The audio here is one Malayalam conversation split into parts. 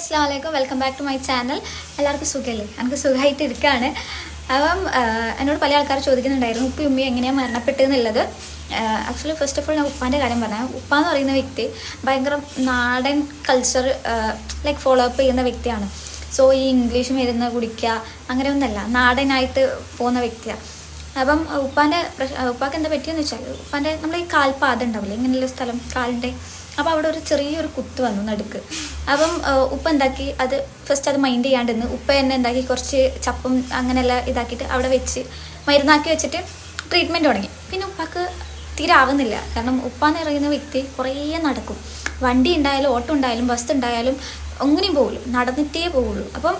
അസ്സാം വലൈക്കും welcome back to my channel എല്ലാവർക്കും സുഖമല്ലേ എനിക്ക് സുഖമായിട്ട് ഇരിക്കുകയാണ് അപ്പം എന്നോട് പല ആൾക്കാർ ചോദിക്കുന്നുണ്ടായിരുന്നു ഉപ്പി ഉമ്മി എങ്ങനെയാണ് മരണപ്പെട്ടതെന്നുള്ളത്? ആക്ച്വലി ഫസ്റ്റ് ഓഫ് ഓൾ ഞാൻ ഉപ്പാന്റെ കാര്യം പറഞ്ഞാൽ ഉപ്പ എന്ന് പറയുന്ന വ്യക്തി ഭയങ്കര നാടൻ കൾച്ചർ ലൈക്ക് ഫോളോ അപ്പ് ചെയ്യുന്ന വ്യക്തിയാണ്. സോ ഈ ഇംഗ്ലീഷ് മരുന്ന് കുടിക്കുക അങ്ങനെ ഒന്നല്ല നാടനായിട്ട് പോകുന്ന വ്യക്തിയാണ് അപ്പം ഉപ്പാന്റെ ഉപ്പാക്ക് എന്താ പറ്റിയെന്ന് വെച്ചാൽ ഉപ്പാന്റെ നമ്മൾ ഈ കാൽപാത ഉണ്ടാവില്ലേ ഇങ്ങനെയുള്ള സ്ഥലം കാലിന്റെ അപ്പോൾ അവിടെ ഒരു ചെറിയൊരു കുത്ത് വന്നു നടുക്ക്. അപ്പം ഉപ്പ എന്താക്കി? അത് ഫസ്റ്റ് അത് മൈൻഡ് ചെയ്യാണ്ടിരുന്ന് ഉപ്പ എന്നെ എന്താക്കി? കുറച്ച് ചപ്പും അങ്ങനെയെല്ലാം ഇതാക്കിയിട്ട് അവിടെ വെച്ച് മരുന്നാക്കി വെച്ചിട്ട് ട്രീറ്റ്മെന്റ് തുടങ്ങി. പിന്നെ ഉപ്പാക്ക് തീരെ ആവുന്നില്ല. കാരണം ഉപ്പ എന്ന് പറയുന്ന വ്യക്തി കുറേ നടക്കും. വണ്ടി ഉണ്ടായാലും ഓട്ടോ ഉണ്ടായാലും ബസ് ഉണ്ടായാലും ഒന്നിനും പോകുള്ളൂ നടന്നിട്ടേ പോവുള്ളൂ. അപ്പം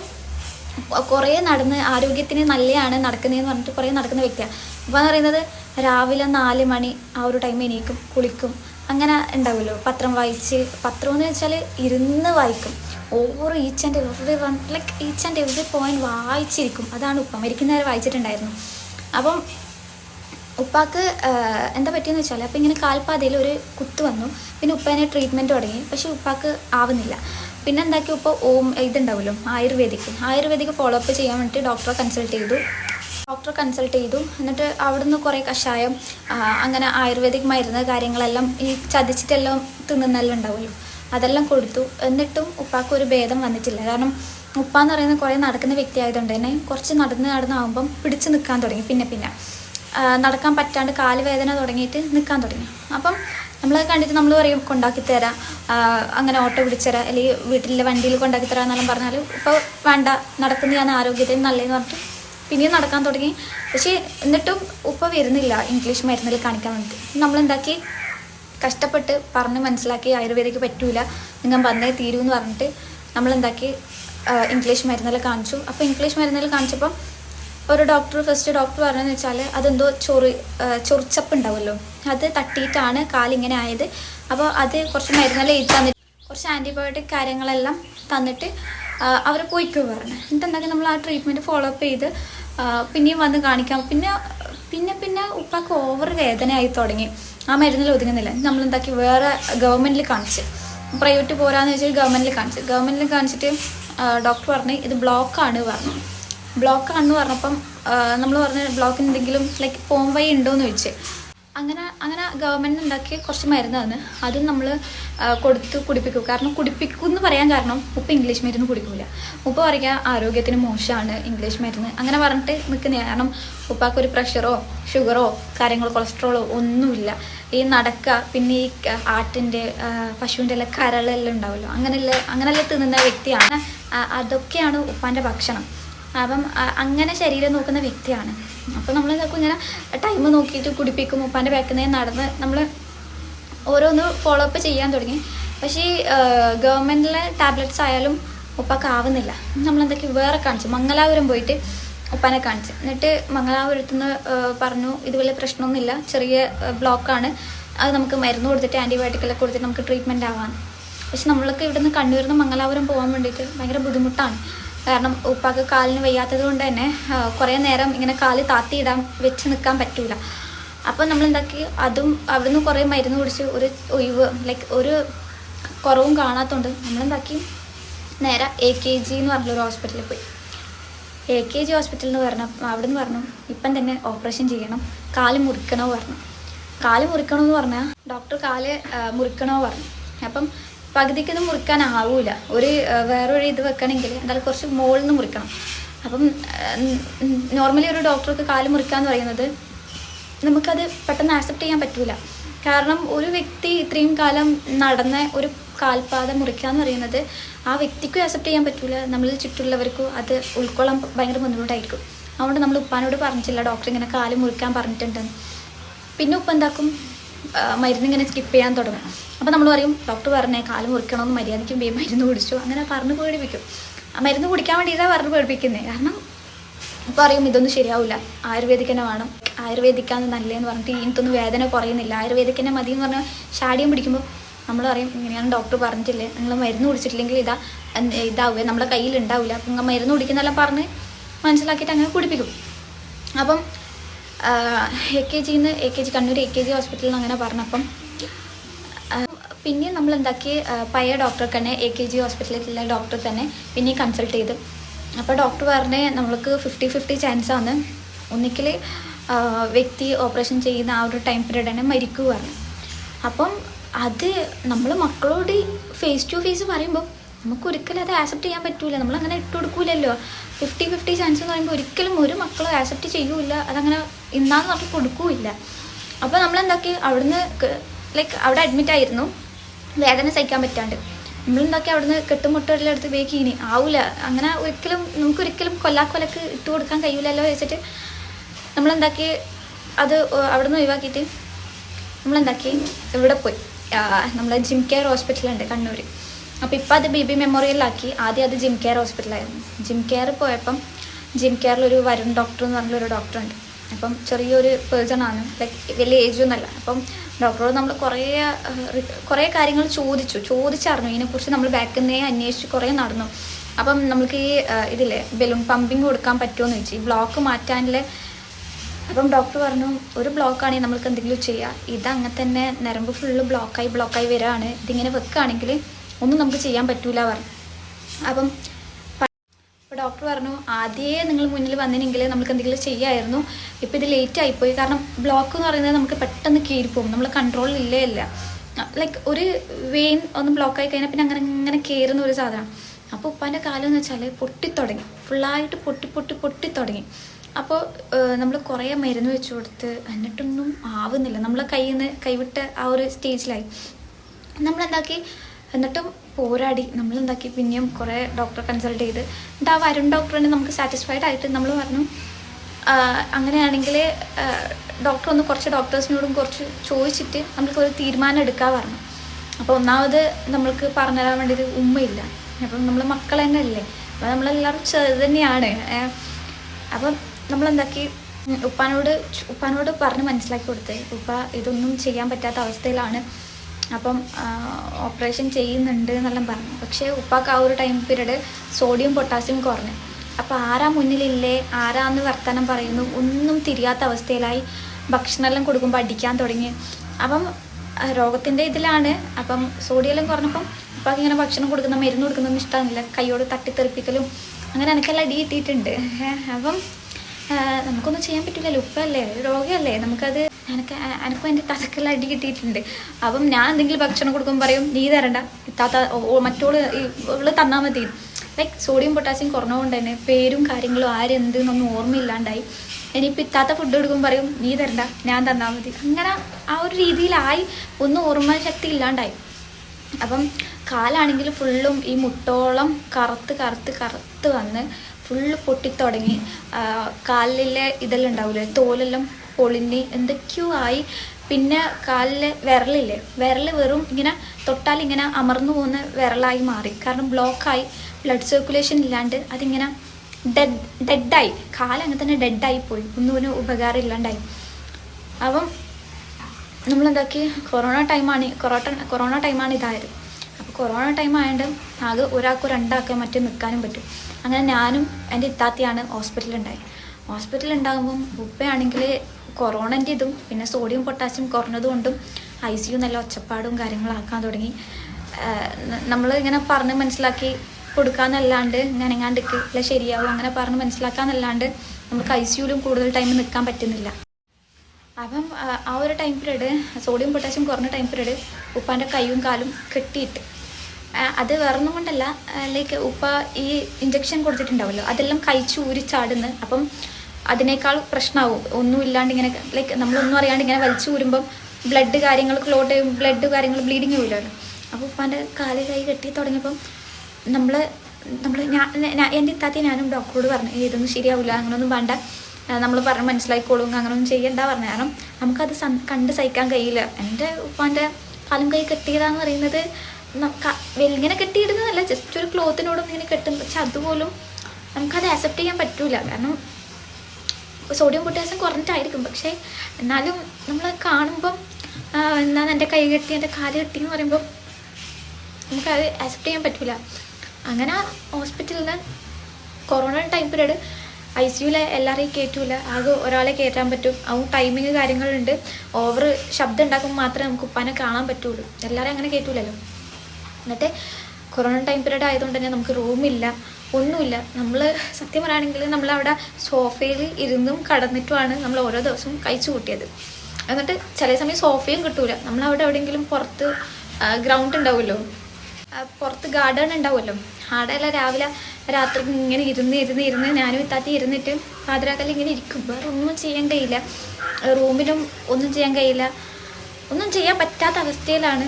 കുറേ നടന്ന് ആരോഗ്യത്തിന് നല്ലതാണ് നടക്കുന്നതെന്ന് പറഞ്ഞിട്ട് കുറേ നടക്കുന്ന വ്യക്തിയാണ് ഉപ്പാന്ന് പറയുന്നത് രാവിലെ നാല് മണി ആ ഒരു ടൈം എണീക്കും കുളിക്കും. അങ്ങനെ ഉണ്ടാവുമല്ലോ. പത്രം വായിച്ച് പത്രം എന്ന് വെച്ചാൽ ഇരുന്ന് വായിക്കും. Over each and every one like each and every point വായിച്ചിരിക്കും. അതാണ് ഉപ്പ. മരിക്കുന്നവരെ വായിച്ചിട്ടുണ്ടായിരുന്നു. അപ്പം ഉപ്പാക്ക് എന്താ പറ്റിയെന്ന് വെച്ചാൽ അപ്പം ഇങ്ങനെ കാൽപാതയിൽ ഒരു കുത്ത് വന്നു. പിന്നെ ഉപ്പേനെ ട്രീറ്റ്മെന്റ് തുടങ്ങി. പക്ഷേ ഉപ്പാക്ക് ആവുന്നില്ല. പിന്നെ എന്താക്കി ഉപ്പ ഓം ഇതുണ്ടാവുമല്ലോ ആയുർവേദിക്. ആയുർവേദിക് ഫോളോ അപ്പ് ചെയ്യാൻ വേണ്ടിയിട്ട് ഡോക്ടറെ കൺസൾട്ട് ചെയ്തു. ഡോക്ടറെ കൺസൾട്ട് ചെയ്തു. എന്നിട്ട് അവിടുന്ന് കുറേ കഷായം അങ്ങനെ ആയുർവേദിക് മരുന്ന് കാര്യങ്ങളെല്ലാം ഈ ചതിച്ചിട്ടെല്ലാം തിന്നുന്നെല്ലാം ഉണ്ടാവുമല്ലോ. അതെല്ലാം കൊടുത്തു. എന്നിട്ടും ഉപ്പാക്ക് ഒരു ഭേദം വന്നിട്ടില്ല. കാരണം ഉപ്പ എന്ന് പറയുന്നത് കുറേ നടക്കുന്ന വ്യക്തി ആയതുകൊണ്ട് തന്നെ കുറച്ച് നടന്ന് നടന്നാകുമ്പം പിടിച്ച് നിൽക്കാൻ തുടങ്ങി. പിന്നെ പിന്നെ. നടക്കാൻ പറ്റാണ്ട് കാൽ വേദന തുടങ്ങിയിട്ട് നിൽക്കാൻ തുടങ്ങി. അപ്പം നമ്മൾ കണ്ടിട്ട് നമ്മൾ പറയും കൊണ്ടാക്കി തരാം. അങ്ങനെ ഓട്ടോ പിടിച്ചുതരാം അല്ലെങ്കിൽ വീട്ടിലെ വണ്ടിയിൽ കൊണ്ടാക്കി തരാം എന്നെല്ലാം പറഞ്ഞാൽ ഇപ്പോൾ വേണ്ട നടക്കുന്ന ഞാൻ ആരോഗ്യത്തിന് നല്ലതെന്ന് പറഞ്ഞിട്ട് പിന്നെയും നടക്കാൻ തുടങ്ങി. പക്ഷേ എന്നിട്ടും ഉപ്പ വരുന്നില്ല ഇംഗ്ലീഷ് മരുന്നിൽ കാണിക്കാൻ വേണ്ടിയിട്ട് നമ്മളെന്താക്കി? കഷ്ടപ്പെട്ട് പറഞ്ഞ് മനസ്സിലാക്കി ആയുർവേദയ്ക്ക് പറ്റൂല. നിങ്ങൾ വന്നേ തീരൂ എന്ന് പറഞ്ഞിട്ട് നമ്മളെന്താക്കി? ഇംഗ്ലീഷ് മരുന്നിൽ കാണിച്ചു. അപ്പോൾ ഇംഗ്ലീഷ് മരുന്നിൽ കാണിച്ചപ്പം ഒരു ഡോക്ടർ ഫസ്റ്റ് ഡോക്ടർ പറഞ്ഞതെന്ന് വെച്ചാൽ അതെന്തോ ചൊറി ചൊറിച്ചപ്പ് ഉണ്ടാവുമല്ലോ. അത് തട്ടിയിട്ടാണ് കാലിങ്ങനെ ആയത്. അപ്പോൾ അത് കുറച്ച് മരുന്നെല്ലാം എഴുതി തന്നിട്ട് കുറച്ച് ആന്റിബയോട്ടിക് കാര്യങ്ങളെല്ലാം തന്നിട്ട് അവർ പോയിക്കോ പറഞ്ഞു. എന്നിട്ട് എന്താക്കി നമ്മൾ ആ ട്രീറ്റ്മെന്റ് ഫോളോ അപ്പ് ചെയ്ത് പിന്നെയും വന്ന് കാണിക്കാം. പിന്നെ പിന്നെ പിന്നെ ഉപ്പാക്ക് ഓവർ വേദനയായി തുടങ്ങി. ആ മരുന്നിൽ ഒതുങ്ങുന്നില്ല. നമ്മൾ എന്താക്കി? വേറെ ഗവൺമെന്റിൽ കാണിച്ച്. പ്രൈവറ്റ് പോരാന്ന് വെച്ചാൽ ഗവൺമെന്റിൽ കാണിച്ച്. ഗവൺമെന്റിൽ കാണിച്ചിട്ട് ഡോക്ടർ പറഞ്ഞു ഇത് ബ്ലോക്കാണ് പറഞ്ഞു. ബ്ലോക്ക് ആണെന്ന് പറഞ്ഞപ്പം നമ്മൾ പറഞ്ഞ ബ്ലോക്കിന് എന്തെങ്കിലും ലൈക്ക് പോം വഴി ഉണ്ടോയെന്ന് ചോദിച്ച്. അങ്ങനെ അങ്ങനെ ഗവൺമെന്റ് ഉണ്ടാക്കിയ കുറച്ച് മരുന്നാണ്. അതും നമ്മൾ കൊടുത്ത് കുടിപ്പിക്കും. കാരണം കുടിപ്പിക്കും എന്ന് പറയാൻ കാരണം ഉപ്പ ഇംഗ്ലീഷ് മരുന്ന് കുടിക്കില്ല ഉപ്പ പറയുക ആരോഗ്യത്തിന് മോശമാണ് ഇംഗ്ലീഷ് മരുന്ന്. അങ്ങനെ പറഞ്ഞിട്ട് നിൽക്കുന്ന കാരണം ഉപ്പാക്കൊരു പ്രഷറോ ഷുഗറോ കാര്യങ്ങളോ കൊളസ്ട്രോളോ ഒന്നുമില്ല. ഈ നടക്കുക പിന്നെ ഈ ആട്ടിന്റെ പശുവിന്റെ എല്ലാം കരളെല്ലാം ഉണ്ടാവുമല്ലോ അങ്ങനെയുള്ള അങ്ങനെയെല്ലാം തിന്നുന്ന വ്യക്തിയാണ്. അതൊക്കെയാണ് ഉപ്പാന്റെ ഭക്ഷണം. അപ്പം അങ്ങനെ ശരീരം നോക്കുന്ന വ്യക്തിയാണ്. അപ്പം നമ്മൾ ഇങ്ങനെ ടൈം നോക്കിയിട്ട് കുടിപ്പിക്കും ഉപ്പാന്റെ ബാക്കിൽ നടന്ന് നമ്മൾ ഓരോന്ന് ഫോളോ അപ്പ് ചെയ്യാൻ തുടങ്ങി. പക്ഷേ ഈ ഗവൺമെന്റിലെ ടാബ്ലറ്റ്സ് ആയാലും ഉപ്പാക്ക് ആവുന്നില്ല. നമ്മളെന്തൊക്കെ വേറെ കാണിച്ചു മംഗലാപുരം പോയിട്ട് ഉപ്പാനെ കാണിച്ചു. എന്നിട്ട് മംഗലാപുരത്ത് നിന്ന് പറഞ്ഞു ഇത് വലിയ പ്രശ്നമൊന്നുമില്ല ചെറിയ ബ്ലോക്കാണ് അത് നമുക്ക് മരുന്ന് കൊടുത്തിട്ട് ആന്റിബയോട്ടിക്കെല്ലാം കൊടുത്തിട്ട് നമുക്ക് ട്രീറ്റ്മെന്റ് ആവാം പക്ഷെ നമ്മളൊക്കെ ഇവിടുന്ന് കണ്ണൂരിൽ നിന്ന് മംഗലാപുരം പോകാൻ വേണ്ടിയിട്ട് ഭയങ്കര ബുദ്ധിമുട്ടാണ്. കാരണം ഉപ്പാക്ക് കാലിന് വയ്യാത്തത് കൊണ്ട് തന്നെ കുറേ നേരം ഇങ്ങനെ കാൽ താത്തിയിടാൻ വെച്ച് നിൽക്കാൻ പറ്റൂല. അപ്പോൾ നമ്മൾ എന്താക്കി അതും അവിടുന്ന് കുറേ മരുന്ന് കുടിച്ച് ഒരു ഒഴിവ് ലൈക്ക് ഒരു കുറവും കാണാത്തതുകൊണ്ട് നമ്മളെന്താക്കി? നേരെ എ കെ ജി എന്ന് പറഞ്ഞൊരു ഹോസ്പിറ്റലിൽ പോയി. എ കെ ജി ഹോസ്പിറ്റൽ എന്ന് പറഞ്ഞു അവിടെ നിന്ന് പറഞ്ഞു ഇപ്പം തന്നെ ഓപ്പറേഷൻ ചെയ്യണം. കാൽ മുറിക്കണോ? പറഞ്ഞു. കാൽ മുറിക്കണോ എന്ന് പറഞ്ഞാൽ ഡോക്ടർ കാൽ മുറിക്കണോ പറഞ്ഞു. അപ്പം പകുതിക്ക് ഇത് മുറിക്കാനാവൂല. ഒരു വേറൊരു ഇത് വെക്കണമെങ്കിൽ എന്തായാലും കുറച്ച് മുകളിൽ നിന്ന് മുറിക്കണം. അപ്പം നോർമലി ഒരു ഡോക്ടർക്ക് കാൽ മുറിക്കാന്ന് പറയുന്നത് നമുക്കത് പെട്ടെന്ന് ആക്സെപ്റ്റ് ചെയ്യാൻ പറ്റൂല. കാരണം ഒരു വ്യക്തി ഇത്രയും കാലം നടന്ന ഒരു കാൽപാത മുറിക്കുക എന്ന് പറയുന്നത് ആ വ്യക്തിക്കും ആക്സെപ്റ്റ് ചെയ്യാൻ പറ്റൂല. നമ്മളിൽ ചുറ്റുള്ളവർക്കും അത് ഉൾക്കൊള്ളാൻ ഭയങ്കര ബുദ്ധിമുട്ടായിരിക്കും. അതുകൊണ്ട് നമ്മൾ ഉപ്പാനോട് പറഞ്ഞിട്ടില്ല ഡോക്ടർ ഇങ്ങനെ കാൽ മുറിക്കാൻ പറഞ്ഞിട്ടുണ്ടെന്ന് പിന്നെ ഉപ്പ എന്താക്കും? ആ, മരുന്ന് ഇങ്ങനെ സ്കിപ്പ് ചെയ്യാൻ തുടങ്ങും. അപ്പോൾ നമ്മൾ പറയും ഡോക്ടർ പറഞ്ഞേ കാൽ മുറിക്കണമെന്ന് മര്യാദയ്ക്ക് വേ മരുന്ന് കുടിച്ചു. അങ്ങനെ പറഞ്ഞ് പേടിപ്പിക്കും. ആ മരുന്ന് കുടിക്കാൻ വേണ്ടിയിട്ടാണ് പറഞ്ഞ് പേടിപ്പിക്കുന്നത് കാരണം അറിയും ഇതൊന്നും ശരിയാവില്ല ആയുർവേദിക് തന്നെ വേണം. ആയുർവേദിക്കാന്ന് നല്ലതെന്ന് പറഞ്ഞിട്ട് എനിക്കൊന്നും വേദന കുറയുന്നില്ല. ആയുർവേദിക് തന്നെ മതി എന്ന് പറഞ്ഞാൽ ഷാഡിയം പിടിക്കുമ്പോൾ നമ്മൾ പറയും ഇങ്ങനെയാണ് ഡോക്ടർ പറഞ്ഞിട്ടില്ലേ? നിങ്ങൾ മരുന്ന് കുടിച്ചിട്ടില്ലെങ്കിൽ ഇതാ ഇതാവുക നമ്മുടെ കയ്യിൽ ഉണ്ടാവില്ല അപ്പം മരുന്ന് കുടിക്കുന്നെല്ലാം പറഞ്ഞ് മനസ്സിലാക്കിയിട്ട് അങ്ങനെ കുടിപ്പിക്കും. അപ്പം എ കെ ജിന്ന് A K G Kannur A K G ഹോസ്പിറ്റലിൽ അങ്ങനെ പറഞ്ഞപ്പം പിന്നെ നമ്മൾ എന്താക്കി പയ്യ ഡോക്ടറെ തന്നെ എ കെ ജി ഹോസ്പിറ്റലിലുള്ള ഡോക്ടർ തന്നെ പിന്നെ കൺസൾട്ട് ചെയ്തു. അപ്പോൾ ഡോക്ടർ പറഞ്ഞ് നമ്മൾക്ക് ഫിഫ്റ്റി ഫിഫ്റ്റി ചാൻസ് ആണ്. ഒന്നിക്കൽ വ്യക്തി ഓപ്പറേഷൻ ചെയ്യുന്ന ആ ഒരു ടൈം പീരീഡ് തന്നെ മരിക്കുക പറഞ്ഞു. അപ്പം അത് നമ്മൾ മക്കളോട് ഫേസ് ടു ഫേസ് പറയുമ്പോൾ നമുക്ക് ഒരിക്കലും അത് ആക്സെപ്റ്റ് ചെയ്യാൻ പറ്റൂല. നമ്മൾ അങ്ങനെ ഇട്ട് കൊടുക്കൂലല്ലോ ഫിഫ്റ്റി ഫിഫ്റ്റി ചാൻസ് എന്ന് പറയുമ്പോൾ ഒരിക്കലും ഒരു മക്കളും ആക്സെപ്റ്റ് ചെയ്യൂല അതങ്ങനെ ഇന്നാന്ന് പറഞ്ഞ് കൊടുക്കൂല അപ്പോൾ നമ്മൾ എന്താക്കി അവിടുന്ന് ലൈക്ക് അവിടെ അഡ്മിറ്റ് ആയിരുന്നു. വേദന സഹിക്കാൻ പറ്റാണ്ട്. നമ്മളെന്താക്കി? അവിടുന്ന് കെട്ടുമുട്ടെല്ലാം എടുത്ത് ബേക്കിനി ആവൂല. അങ്ങനെ ഒരിക്കലും നമുക്ക് ഒരിക്കലും കൊല്ലാക്കൊലക്ക് ഇട്ട് കൊടുക്കാൻ കഴിയൂലല്ലോ വെച്ചിട്ട് നമ്മളെന്താക്കി? അത് അവിടുന്ന് ഒഴിവാക്കിയിട്ട് നമ്മളെന്താക്കി? ഇവിടെ പോയി. നമ്മളെ ജിം കെയർ ഹോസ്പിറ്റലുണ്ട് കണ്ണൂർ അപ്പോൾ ഇപ്പം അത് ബി ബി മെമ്മോറിയലാക്കി ആദ്യം അത് ജിം കെയർ ഹോസ്പിറ്റലായിരുന്നു. ജിം കെയർ പോയപ്പം ജിം കെയറിൽ ഒരു വരുൺ ഡോക്ടർ എന്ന് പറഞ്ഞൊരു ഡോക്ടറുണ്ട്. അപ്പം ചെറിയൊരു പേഴ്സണാണ് ലൈക്ക് വലിയ ഏജൊന്നുമല്ല അപ്പം ഡോക്ടറോട് നമ്മൾ കുറേ കുറേ കാര്യങ്ങൾ ചോദിച്ചു. ചോദിച്ചറിഞ്ഞു. ഇതിനെക്കുറിച്ച് നമ്മൾ ബാക്കിൽ നിന്നേ അന്വേഷിച്ച് കുറേ നടന്നു. അപ്പം നമുക്ക് ഈ ഇതില്ലേ ബലൂൺ പമ്പിങ് കൊടുക്കാൻ പറ്റുമോ എന്ന് ചോദിച്ചു. ഈ ബ്ലോക്ക് മാറ്റാനുള്ള അപ്പം ഡോക്ടർ പറഞ്ഞു ഒരു ബ്ലോക്കാണെങ്കിൽ നമ്മൾക്ക് എന്തെങ്കിലും ചെയ്യാം. ഇത് അങ്ങനെ തന്നെ നരമ്പ് ഫുള്ള് ബ്ലോക്കായി ബ്ലോക്കായി വരികയാണ് ഇതിങ്ങനെ വെക്കുകയാണെങ്കിൽ ഒന്നും നമുക്ക് ചെയ്യാൻ പറ്റൂല പറഞ്ഞു. അപ്പം അപ്പോൾ ഡോക്ടർ പറഞ്ഞു ആദ്യമേ നിങ്ങൾ മുന്നിൽ വന്നിനെങ്കിൽ നമുക്ക് എന്തെങ്കിലും ചെയ്യായിരുന്നു. ഇപ്പോൾ ഇത് ലേറ്റ് ആയിപ്പോയി. കാരണം ബ്ലോക്ക് എന്ന് പറയുന്നത് നമുക്ക് പെട്ടെന്ന് കയറിപ്പോകും നമ്മൾ കൺട്രോൾ ഇല്ലേ ഇല്ല. ലൈക്ക് ഒരു വെയിൻ ഒന്ന് ബ്ലോക്ക് ആയി കഴിഞ്ഞാൽ പിന്നെ അങ്ങനെ ഇങ്ങനെ കയറുന്ന ഒരു സാധനം. അപ്പോൾ ഉപ്പാന്റെ കാലം എന്ന് വെച്ചാൽ പൊട്ടിത്തുടങ്ങി ഫുള്ളായിട്ട് പൊട്ടി പൊട്ടി പൊട്ടിത്തുടങ്ങി അപ്പോൾ നമ്മൾ കുറേ മരുന്ന് വെച്ച് കൊടുത്ത് എന്നിട്ടൊന്നും ആവുന്നില്ല. നമ്മളെ കയ്യിൽ നിന്ന് കൈവിട്ട ആ ഒരു സ്റ്റേജിലായി നമ്മളെന്താക്കി? എന്നിട്ടും പോരാടി. നമ്മൾ എന്താക്കി പിന്നെയും കുറേ ഡോക്ടറെ കൺസൾട്ട് ചെയ്ത്. എന്നിട്ട് ആ വരുൺ ഡോക്ടറിനെ നമുക്ക് സാറ്റിസ്ഫൈഡ് ആയിട്ട് നമ്മൾ പറഞ്ഞു "ആ, അങ്ങനെയാണെങ്കിൽ ഡോക്ടർ ഒന്ന് കുറച്ച് ഡോക്ടേഴ്സിനോടും കുറച്ച് ചോദിച്ചിട്ട് നമുക്ക് ഒരു തീരുമാനം എടുക്കാൻ പറഞ്ഞു. അപ്പോൾ ഒന്നാമത് നമ്മൾക്ക് പറഞ്ഞു പറഞ്ഞുതരാൻ വേണ്ടിയിട്ട് ഉമ്മയില്ല. അപ്പം നമ്മൾ മക്കൾ തന്നെ അല്ലേ അപ്പോൾ നമ്മളെല്ലാവരും ചെറുത് തന്നെയാണ്. അപ്പം നമ്മളെന്താക്കി? ഉപ്പാനോട് ഉപ്പാനോട് പറഞ്ഞ് മനസ്സിലാക്കി കൊടുത്തേ. ഉപ്പ ഇതൊന്നും ചെയ്യാൻ പറ്റാത്ത അവസ്ഥയിലാണ്. അപ്പം ഓപ്പറേഷൻ ചെയ്യുന്നുണ്ട് എന്നെല്ലാം പറഞ്ഞു. പക്ഷേ ഉപ്പാക്ക് ആ ഒരു ടൈം പീരീഡ് സോഡിയം പൊട്ടാസ്യം കുറഞ്ഞു. അപ്പോൾ ആരാ മുന്നിലില്ലേ? ആരാന്ന് വർത്തമാനം പറയുന്നു. ഒന്നും തിരിയാത്ത അവസ്ഥയിലായി ഭക്ഷണമെല്ലാം കൊടുക്കുമ്പോൾ അടിക്കാൻ തുടങ്ങി. അപ്പം രോഗത്തിന്റെ ഇതിലാണ്. അപ്പം സോഡിയെല്ലാം കുറഞ്ഞപ്പം ഉപ്പാക്ക് ഇങ്ങനെ ഭക്ഷണം കൊടുക്കുന്ന മരുന്ന് കൊടുക്കുന്നൊന്നും ഇഷ്ടമാകുന്നില്ല കൈയോട് തട്ടിത്തെറിപ്പിക്കലും അങ്ങനെ എനിക്കെല്ലാം അടി കിട്ടിയിട്ടുണ്ട്. അപ്പം നമുക്കൊന്നും ചെയ്യാൻ പറ്റില്ലല്ലോ ഉപ്പല്ലേ രോഗമല്ലേ നമുക്കത് എനിക്ക് എനിക്കും എന്റെ തലക്കെല്ലാം അടി കിട്ടിയിട്ടുണ്ട്. അപ്പം ഞാൻ എന്തെങ്കിലും ഭക്ഷണം കൊടുക്കുമ്പോൾ പറയും നീ തരണ്ട. ഇത്താത്ത മറ്റോൾ ഇവൾ തന്നാൽ മതി. ലൈക്ക് സോഡിയം പൊട്ടാസ്യം കുറഞ്ഞുകൊണ്ട് തന്നെ പേരും കാര്യങ്ങളും ആരെന്ത് എന്നൊന്നും ഓർമ്മയില്ലാണ്ടായി. ഇനിയിപ്പോൾ ഇത്താത്ത ഫുഡ് കൊടുക്കുമ്പോൾ പറയും നീ തരണ്ട ഞാൻ തന്നാൽ മതി. അങ്ങനെ ആ ഒരു രീതിയിലായി ഒന്നും ഓർമ്മ ശക്തി ഇല്ലാണ്ടായി. അപ്പം കാലാണെങ്കിൽ ഫുള്ളും ഈ മുട്ടോളം കറുത്ത് കറുത്ത് കറുത്ത് വന്ന് ഫുള്ള് പൊട്ടിത്തുടങ്ങി. കാലിലെ ഇതെല്ലാം ഉണ്ടാവില്ലേ തോലെല്ലാം പൊളിഞ്ഞ് എന്തൊക്കെയോ ആയി. പിന്നെ കാലിലെ വിരലില്ലേ? വിരൽ വെറും ഇങ്ങനെ തൊട്ടാൽ ഇങ്ങനെ അമർന്നു പോകുന്ന വിരലായി മാറി. കാരണം ബ്ലോക്കായി ബ്ലഡ് സർക്കുലേഷൻ ഇല്ലാണ്ട് അതിങ്ങനെ ഡെഡ് ഡെഡായി കാലങ്ങനെ തന്നെ ഡെഡായി പോയി. ഒന്നും ഒരു ഉപകാരം ഇല്ലാണ്ടായി. അപ്പം നമ്മളെന്താക്കി? കൊറോണ ടൈമാണ് കൊറോട്ട കൊറോണ ടൈമാണ് ഇതായത്. അപ്പോൾ കൊറോണ ടൈം ആയതുകൊണ്ട് ആകെ ഒരാൾക്കോ രണ്ടാൾക്കോ മറ്റേ നിൽക്കാനും പറ്റും. അങ്ങനെ ഞാനും എന്റെ ഇത്താത്തിയാണ് ഹോസ്പിറ്റലുണ്ടായി ഹോസ്പിറ്റലിൽ ഉണ്ടാകുമ്പം ഉപ്പയാണെങ്കിൽ കൊറോണന്റെ ഇതും പിന്നെ സോഡിയം പൊട്ടാസ്യം കുറഞ്ഞതുകൊണ്ടും ഐ സി യു നല്ല ഒച്ചപ്പാടും കാര്യങ്ങളാക്കാൻ തുടങ്ങി. നമ്മൾ ഇങ്ങനെ പറഞ്ഞ് മനസ്സിലാക്കി കൊടുക്കാന്നല്ലാണ്ട് ഇങ്ങനെ എങ്ങാണ്ടിക്ക് ഇല്ല ശരിയാവും അങ്ങനെ പറഞ്ഞ് മനസ്സിലാക്കാന്നല്ലാണ്ട് നമുക്ക് ഐ സിയുലും കൂടുതൽ ടൈം നിൽക്കാൻ പറ്റുന്നില്ല. അപ്പം ആ, ഒരു ടൈം പീരീഡ് സോഡിയം പൊട്ടാസ്യം കുറഞ്ഞ ടൈം പീരീഡ് ഉപ്പാന്റെ കൈയും കാലും കെട്ടിയിട്ട് അത് വേറൊന്നും കൊണ്ടല്ല ലൈക്ക് ഉപ്പ ഈ ഇഞ്ചക്ഷൻ കൊടുത്തിട്ടുണ്ടാവുമല്ലോ അതെല്ലാം കഴിച്ച് ഊരിച്ചാടുന്നു. അപ്പം അതിനേക്കാൾ പ്രശ്നമാവും ഒന്നും ഇല്ലാണ്ട് ഇങ്ങനെ ലൈക്ക് നമ്മളൊന്നും അറിയാണ്ട് ഇങ്ങനെ വലിച്ചു കൂരുമ്പം ബ്ലഡ് കാര്യങ്ങൾ ക്ലോട്ട് ചെയ്യും ബ്ലഡ് കാര്യങ്ങൾ ബ്ലീഡിങ് ചെയ്യില്ലല്ലോ അപ്പോൾ ഉപ്പാന്റെ കാൽ കൈ കെട്ടി തുടങ്ങിയപ്പം നമ്മൾ നമ്മൾ ഞാൻ എന്റെ ഇത്താത്തി ഞാനും ഡോക്ടറോട് പറഞ്ഞു ഇതൊന്നും ശരിയാവില്ല അങ്ങനെയൊന്നും വേണ്ട. നമ്മൾ പറഞ്ഞ് മനസ്സിലാക്കിക്കോളും അങ്ങനെയൊന്നും ചെയ്യണ്ട പറഞ്ഞു. കാരണം നമുക്കത് കണ്ട് സഹിക്കാൻ കഴിയില്ല. എന്റെ ഉപ്പാന്റെ കാലും കൈ കെട്ടിയതാന്ന് പറയുന്നത് ഇങ്ങനെ കെട്ടിയിടുന്നതല്ല ജസ്റ്റ് ഒരു ക്ലോത്തിനോടും ഇങ്ങനെ കെട്ടും പക്ഷെ അതുപോലും നമുക്കത് ആക്സെപ്റ്റ് ചെയ്യാൻ പറ്റൂല. കാരണം സോഡിയം പൊട്ടാസ്യം കുറഞ്ഞിട്ടായിരിക്കും. പക്ഷേ എന്നാലും നമ്മൾ കാണുമ്പം എന്താണ് എന്റെ കൈ കെട്ടി എന്റെ കാൽ കെട്ടി എന്ന് പറയുമ്പം നമുക്കത് അക്സെപ്റ്റ് ചെയ്യാൻ പറ്റില്ല അങ്ങനെ ഹോസ്പിറ്റലിൽ നിന്ന് കൊറോണ ടൈം പീരീഡ് ഐ സിയുലെ എല്ലാവരെയും കയറ്റൂല ആകെ ഒരാളെ കയറ്റാൻ പറ്റും. അതും ടൈമിങ് കാര്യങ്ങളുണ്ട്. ഓവർ ശബ്ദം ഉണ്ടാക്കുമ്പോൾ മാത്രമേ നമുക്ക് ഉപ്പാനെ കാണാൻ പറ്റുള്ളൂ. എല്ലാവരെയും അങ്ങനെ കയറ്റൂലല്ലോ എന്നിട്ട് കൊറോണ ടൈം പീരീഡ് ആയതുകൊണ്ട് തന്നെ നമുക്ക് റൂമില്ല ഒന്നുമില്ല. നമ്മൾ സത്യം പറയുകയാണെങ്കിൽ നമ്മളവിടെ സോഫയിൽ ഇരുന്നും കടന്നിട്ടുമാണ് നമ്മൾ ഓരോ ദിവസവും കഴിച്ചു കൂട്ടിയത്. എന്നിട്ട് ചില സമയം സോഫയും കിട്ടൂല. നമ്മളവിടെ എവിടെയെങ്കിലും പുറത്ത് ഗ്രൗണ്ട് ഉണ്ടാവുമല്ലോ. പുറത്ത് ഗാർഡൻ ഉണ്ടാവുമല്ലോ. ആടെല്ലാം രാവിലെ രാത്രി ഇങ്ങനെ ഇരുന്ന് ഇരുന്ന് ഇരുന്ന് ഞാനും ഇത്താത്തി ഇരുന്നിട്ട് പാതിരാക്കല്ല് ഇങ്ങനെ ഇരിക്കും. വേറെ ഒന്നും ചെയ്യാൻ കഴിയില്ല. റൂമിലും ഒന്നും ചെയ്യാൻ കഴിയില്ല. ഒന്നും ചെയ്യാൻ പറ്റാത്ത അവസ്ഥയിലാണ്.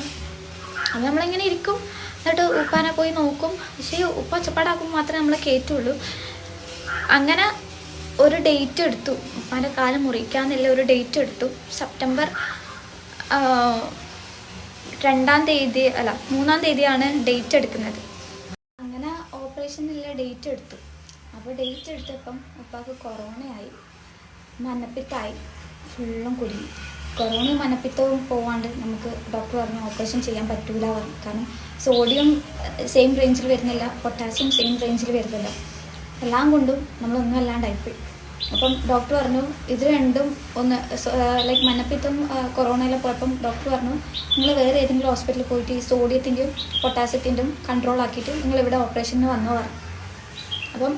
അത് നമ്മളിങ്ങനെ ഇരിക്കും. എന്നിട്ട് ഉപ്പാനെ പോയി നോക്കും. പക്ഷേ ഉപ്പ ഒച്ചപ്പാടാക്കുമ്പോൾ മാത്രമേ നമ്മളെ കയറ്റുള്ളൂ അങ്ങനെ ഒരു ഡേറ്റ് എടുത്തു. ഉപ്പാന്റെ കാലം മുറിക്കാന്നുള്ള ഒരു ഡേറ്റ് എടുത്തു. സെപ്റ്റംബർ രണ്ടാം തീയതി അല്ല മൂന്നാം തീയതിയാണ് ഡേറ്റ് എടുക്കുന്നത്. അങ്ങനെ ഓപ്പറേഷനില്ല ഡേറ്റ് എടുത്തു. അപ്പോൾ ഡേറ്റ് എടുത്തപ്പം ഉപ്പാക്ക് കൊറോണയായി മഞ്ഞപ്പിത്തായി ഫുള്ളും കുടുങ്ങി. കൊറോണയും മനപ്പിത്തവും പോവാണ്ട് നമുക്ക് ഡോക്ടർ പറഞ്ഞു ഓപ്പറേഷൻ ചെയ്യാൻ പറ്റൂല പറഞ്ഞു. കാരണം സോഡിയം സെയിം റേഞ്ചിൽ വരുന്നില്ല. പൊട്ടാസ്യം സെയിം റേഞ്ചിൽ വരുന്നില്ല. എല്ലാം കൊണ്ടും നമ്മളൊന്നും അല്ലാണ്ടായിപ്പോയി അപ്പം ഡോക്ടർ പറഞ്ഞു ഇത് രണ്ടും ഒന്ന് ലൈക്ക് മനപ്പിത്തം കൊറോണയിലെ പോയപ്പം ഡോക്ടർ പറഞ്ഞു നിങ്ങൾ വേറെ ഏതെങ്കിലും ഹോസ്പിറ്റലിൽ പോയിട്ട് ഈ സോഡിയത്തിന്റെയും പൊട്ടാസ്യത്തിന്റെയും കൺട്രോൾ ആക്കിയിട്ട് നിങ്ങൾ ഇവിടെ ഓപ്പറേഷന് വന്നോ പറഞ്ഞു. അപ്പം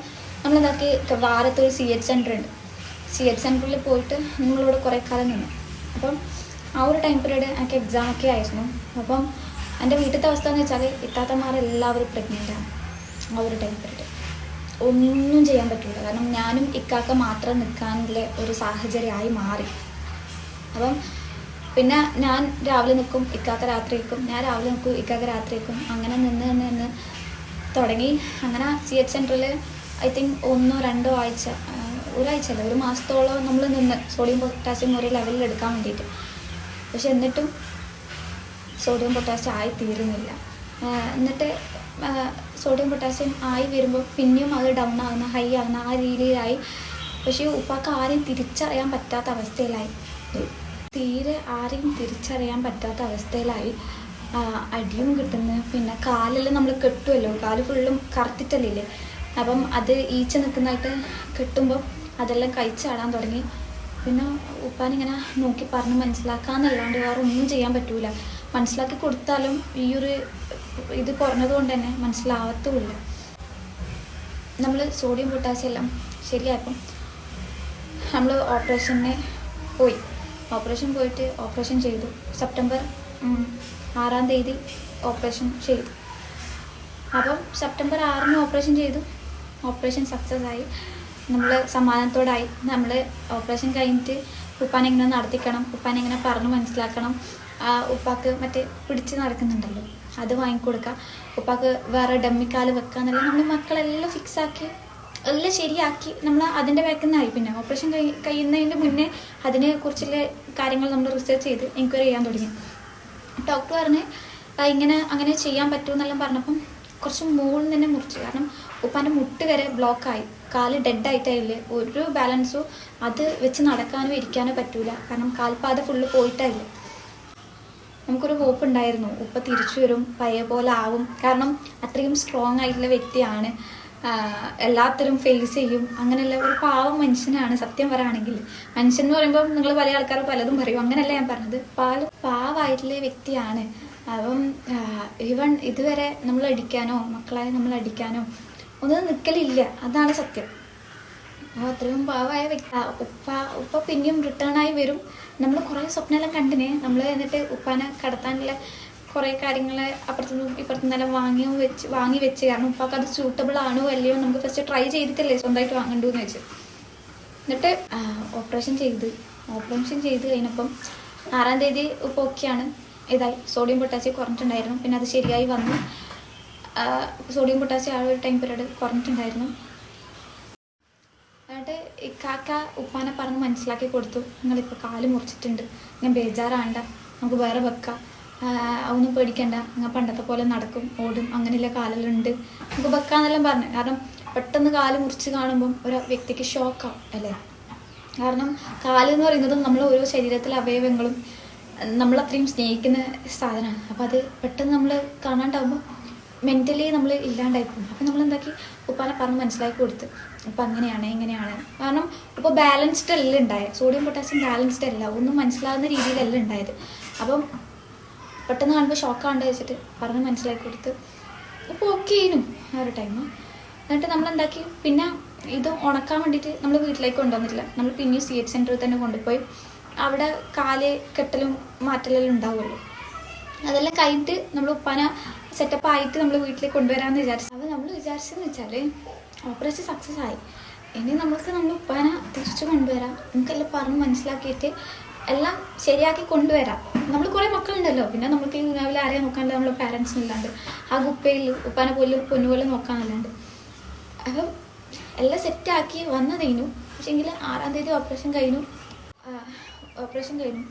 വാരത്ത് വാരത്തൊരു സി എച്ച് സെന്റർ ഉണ്ട്. സി എച്ച് സെന്ററിൽ പോയിട്ട് നമ്മളിവിടെ കുറേ കാലം നിന്നു. അപ്പം ആ ഒരു ടൈം പീരീഡ് എനിക്ക് എക്സാം ഒക്കെ ആയിരുന്നു. അപ്പം എന്റെ വീട്ടിലത്തെ അവസ്ഥ എന്ന് വെച്ചാൽ ഇത്താത്തമാരെല്ലാവരും പ്രഗ്നന്റാണ് ആ ഒരു ടൈം പീരീഡ് ഒന്നും ചെയ്യാൻ പറ്റില്ല കാരണം ഞാനും ഇക്കാക്ക മാത്രം നിൽക്കാനുള്ള ഒരു സാഹചര്യമായി മാറി. അപ്പം പിന്നെ ഞാൻ രാവിലെ നിൽക്കും ഇക്കാക്ക രാത്രി നിൽക്കും ഞാൻ രാവിലെ നിൽക്കും ഇക്കാക്ക രാത്രി നിൽക്കും അങ്ങനെ നിന്ന് നിന്ന് നിന്ന് തുടങ്ങി. അങ്ങനെ സി എച്ച് സെന്ററിൽ ഐ തിങ്ക് ഒന്നോ രണ്ടോ ആഴ്ച ആ, ഒരാഴ്ച അല്ല ഒരു മാസത്തോളം നമ്മൾ നിന്ന് സോഡിയം പൊട്ടാസ്യം ഒരു ലെവലിൽ എടുക്കാൻ വേണ്ടിയിട്ട്. പക്ഷെ എന്നിട്ടും സോഡിയം പൊട്ടാസ്യം ആയി തീരുന്നില്ല. എന്നിട്ട് സോഡിയം പൊട്ടാസ്യം ആയി വരുമ്പോൾ പിന്നെയും അത് ഡൗൺ ആകുന്ന ഹൈ ആകുന്ന ആ രീതിയിലായി. പക്ഷേ ഉപ്പാക്ക് ആരെയും തിരിച്ചറിയാൻ പറ്റാത്ത അവസ്ഥയിലായി. തീരെ ആരെയും തിരിച്ചറിയാൻ പറ്റാത്ത അവസ്ഥയിലായി. അടിയും കിട്ടുന്നു. പിന്നെ കാലെല്ലാം നമ്മൾ കെട്ടുമല്ലോ കാൽ ഫുള്ളും കറുത്തിട്ടല്ലേ അപ്പം അത് ഈച്ച നിൽക്കുന്നതായിട്ട് കെട്ടുമ്പോൾ അതെല്ലാം കഴിച്ചാടാൻ തുടങ്ങി. പിന്നെ ഉപ്പാനിങ്ങനെ നോക്കി പറഞ്ഞ് മനസ്സിലാക്കാന്നല്ലാണ്ട് വേറെ ഒന്നും ചെയ്യാൻ പറ്റൂല. മനസ്സിലാക്കി കൊടുത്താലും ഈ ഒരു ഇത് കുറഞ്ഞതുകൊണ്ട് തന്നെ മനസ്സിലാവത്തുമില്ല. നമ്മൾ സോഡിയം പൊട്ടാസ്യം എല്ലാം ശരിയായപ്പം നമ്മൾ ഓപ്പറേഷന് പോയി. ഓപ്പറേഷൻ പോയിട്ട് ഓപ്പറേഷൻ ചെയ്തു. സെപ്റ്റംബർ ആറാം തീയതി ഓപ്പറേഷൻ ചെയ്തു. അപ്പം സെപ്റ്റംബർ ആറിന് ഓപ്പറേഷൻ ചെയ്തു. ഓപ്പറേഷൻ സക്സസ് ആയി. നമ്മൾ സമാധാനത്തോടായി നമ്മൾ ഓപ്പറേഷൻ കഴിഞ്ഞിട്ട് ഉപ്പാനെ എങ്ങനെ നടത്തിക്കണം. ഉപ്പാനെ എങ്ങനെ പറഞ്ഞ് മനസ്സിലാക്കണം. ഉപ്പാക്ക് മറ്റേ പിടിച്ച് നടക്കുന്നുണ്ടല്ലോ. അത് വാങ്ങിക്കൊടുക്കുക ഉപ്പാക്ക് വേറെ ഡമ്മിക്കാൽ വെക്കുക എന്നുള്ള നമ്മൾ മക്കളെല്ലാം ഫിക്സാക്കി എല്ലാം ശരിയാക്കി നമ്മൾ അതിന്റെ ബാക്കിൽ നിന്നായി പിന്നെ ഓപ്പറേഷൻ കഴി കഴിയുന്നതിന് മുന്നേ അതിനെ കുറിച്ചുള്ള കാര്യങ്ങൾ നമ്മൾ റിസർച്ച് ചെയ്ത് എൻക്വയറി ചെയ്യാൻ തുടങ്ങി. ഡോക്ടർ പറഞ്ഞ് ഇങ്ങനെ അങ്ങനെ ചെയ്യാൻ പറ്റുമെന്നെല്ലാം പറഞ്ഞപ്പം കുറച്ച് മുകളിൽ തന്നെ മുറിച്ചു. കാരണം ഉപ്പാന്റെ മുട്ട് വരെ ബ്ലോക്കായി കാൽ ഡെഡ് ആയിട്ടായില്ലേ ഒരു ബാലൻസും അത് വെച്ച് നടക്കാനോ ഇരിക്കാനോ പറ്റൂല. കാരണം കാൽപാത ഫുള്ള് പോയിട്ടായില്ല നമുക്കൊരു ഹോപ്പ് ഉണ്ടായിരുന്നു. ഉപ്പ തിരിച്ചു വരും പഴയ പോലെ ആവും. കാരണം അത്രയും സ്ട്രോങ് ആയിട്ടുള്ള വ്യക്തിയാണ്. എല്ലാത്തിലും ഫേസ് ചെയ്യും. അങ്ങനെയുള്ള ഒരു പാവം മനുഷ്യനാണ് സത്യം പറയുകയാണെങ്കിൽ. മനുഷ്യൻ എന്ന് പറയുമ്പോൾ നിങ്ങൾ പല ആൾക്കാർ പലതും പറയും. അങ്ങനെയല്ല ഞാൻ പറഞ്ഞത്. പാൽ പാവായിട്ടുള്ള വ്യക്തിയാണ്. അപ്പം ഈവൺ ഇതുവരെ നമ്മൾ അടിക്കാനോ മക്കളെ നമ്മൾ അടിക്കാനോ ഒന്നും നിൽക്കലില്ല അതാണ് സത്യം. അപ്പോൾ അത്രയും പാവമായ വ്യക്തി ഉപ്പ ഉപ്പ പിന്നെയും റിട്ടേൺ ആയി വരും. നമ്മൾ കുറേ സ്വപ്നമെല്ലാം കണ്ടിന്. നമ്മൾ എന്നിട്ട് ഉപ്പാനെ കടത്താനുള്ള കുറേ കാര്യങ്ങൾ അപ്പുറത്തുനിന്നും ഇപ്പുറത്തുനിന്നെല്ലാം വാങ്ങി വെച്ച് വാങ്ങി വെച്ച്. കാരണം ഉപ്പാക്ക് അത് സൂട്ടബിൾ ആണോ അല്ലയോ നമുക്ക് ഫസ്റ്റ് ട്രൈ ചെയ്തിട്ടല്ലേ സ്വന്തമായിട്ട് വാങ്ങണ്ടു എന്ന് വെച്ച്. എന്നിട്ട് ഓപ്പറേഷൻ ചെയ്ത്. ഓപ്പറേഷൻ ചെയ്ത് കഴിഞ്ഞപ്പം ആറാം തീയതി ഉപ്പ് ഓക്കെയാണ് ഇതായി സോഡിയം പൊട്ടാസ്യം കുറഞ്ഞിട്ടുണ്ടായിരുന്നു. പിന്നെ അത് ശരിയായി വന്നു. സോഡിയം പൊട്ടാസ്യം ആ ഒരു ടൈം പീരീഡ് കുറഞ്ഞിട്ടുണ്ടായിരുന്നു. എന്നിട്ട് കാക്ക ഉപ്പാനെ പറഞ്ഞ് മനസ്സിലാക്കി കൊടുത്തു. നിങ്ങളിപ്പോൾ കാൽ മുറിച്ചിട്ടുണ്ട്. ഞാൻ ബേജാറാണ്ട. നമുക്ക് വേറെ വെക്കാം. ഒന്നും പേടിക്കണ്ട. നിങ്ങൾ പണ്ടത്തെ പോലെ നടക്കും ഓടും അങ്ങനെയുള്ള കാലെല്ലാം നമുക്ക് വെക്കാന്നെല്ലാം പറഞ്ഞു. കാരണം പെട്ടെന്ന് കാൽ മുറിച്ച് കാണുമ്പം ഒരു വ്യക്തിക്ക് ഷോക്കാണ് അല്ലേ? കാരണം കാൽ എന്ന് പറയുന്നത് നമ്മൾ ഓരോ ശരീരത്തിലെ അവയവങ്ങളും നമ്മൾ അത്രയും സ്നേഹിക്കുന്ന സാധനമാണ്. അപ്പോൾ അത് പെട്ടെന്ന് നമ്മൾ കാണാണ്ടാവുമ്പോൾ മെന്റലി നമ്മൾ ഇല്ലാണ്ടായി പോകും അപ്പം നമ്മൾ എന്താക്കി ഉപ്പാനെ പറഞ്ഞ് മനസ്സിലാക്കി കൊടുത്ത്. അപ്പം അങ്ങനെയാണ് ഇങ്ങനെയാണ്. കാരണം ഇപ്പോൾ ബാലൻസ്ഡ് അല്ല ഉണ്ടായത് സോഡിയം പൊട്ടാസ്യം ബാലൻസ്ഡ് അല്ല. ഒന്നും മനസ്സിലാകുന്ന രീതിയിലല്ല ഉണ്ടായത് അപ്പം പെട്ടെന്ന് കാണുമ്പോൾ ഷോക്കാണ്ട് വെച്ചിട്ട് പറഞ്ഞ് മനസ്സിലാക്കി കൊടുത്ത്. ഇപ്പോൾ ഓക്കെ ആയിരുന്നു ആ ഒരു ടൈം എന്നിട്ട് നമ്മൾ എന്താക്കി പിന്നെ ഇത് ഉണക്കാൻ വേണ്ടിയിട്ട് നമ്മൾ വീട്ടിലേക്ക് കൊണ്ടുവന്നിട്ടില്ല. നമ്മൾ പിന്നെയും സി എച്ച് സെന്ററിൽ തന്നെ കൊണ്ടുപോയി. അവിടെ കാൽ കെട്ടലും മാറ്റലെല്ലാം ഉണ്ടാവുമല്ലോ. അതെല്ലാം കഴിഞ്ഞിട്ട് നമ്മൾ ഉപ്പാന സെറ്റപ്പ് ആയിട്ട് നമ്മൾ വീട്ടിലേക്ക് കൊണ്ടുവരാമെന്ന് വിചാരിച്ചു. അപ്പോൾ നമ്മൾ വിചാരിച്ചതെന്ന് വെച്ചാൽ ഓപ്പറേഷൻ സക്സസ് ആയി. ഇനി നമുക്ക് നമ്മൾ ഉപ്പാനെ തിരിച്ചു കൊണ്ടുവരാം. നമുക്കെല്ലാം പറഞ്ഞ് മനസ്സിലാക്കിയിട്ട് എല്ലാം ശരിയാക്കി കൊണ്ടുവരാം. നമ്മൾ കുറേ മക്കളുണ്ടല്ലോ. പിന്നെ നമുക്ക് ഈ ദുനിയാവിൽ ആരെയും നോക്കാണ്ട് നമ്മൾ പാരൻസിനില്ലാണ്ട് ആ കുപ്പയിൽ ഉപ്പാനെ പോലും പൊന്നുപോലെ നോക്കാനല്ലാണ്ട് അപ്പം എല്ലാം സെറ്റാക്കി വന്നതേനു. പക്ഷേങ്കിൽ ആറാം തീയതി ഓപ്പറേഷൻ കഴിഞ്ഞു. ഓപ്പറേഷൻ കഴിഞ്ഞു.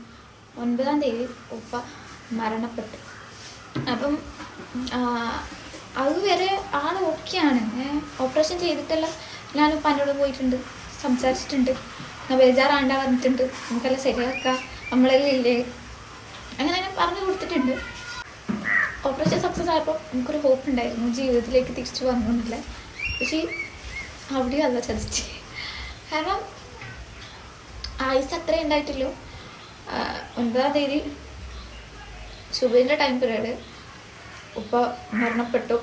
ഒൻപതാം തീയതി ഉപ്പ മരണപ്പെട്ടു. അപ്പം അതുവരെ ആൾ ഓക്കെയാണ് ഓപ്പറേഷൻ ചെയ്തിട്ടെല്ലാം ഞാൻ പന്നോട് പോയിട്ടുണ്ട്. സംസാരിച്ചിട്ടുണ്ട്. ഞാൻ ബേജാറാണ്ട വന്നിട്ടുണ്ട് നമുക്കെല്ലാം ശരിയാക്കാം. നമ്മളെല്ലാം ഇല്ലേ? അങ്ങനെ ഞാൻ പറഞ്ഞു കൊടുത്തിട്ടുണ്ട്. ഓപ്പറേഷൻ സക്സസ് ആയപ്പോൾ നമുക്കൊരു ഹോപ്പ് ഉണ്ടായിരുന്നു. ജീവിതത്തിലേക്ക് തിരിച്ചു വന്നു എന്നില്ല. പക്ഷേ അവിടെയും അല്ല ചതിച്ച്. കാരണം ആയുസ് അത്രേ ഉണ്ടായിട്ടില്ല ഒൻപതാം തീയതി സുബൈന്റെ ടൈം പീരീഡ് ഉപ്പ മരണപ്പെട്ടു.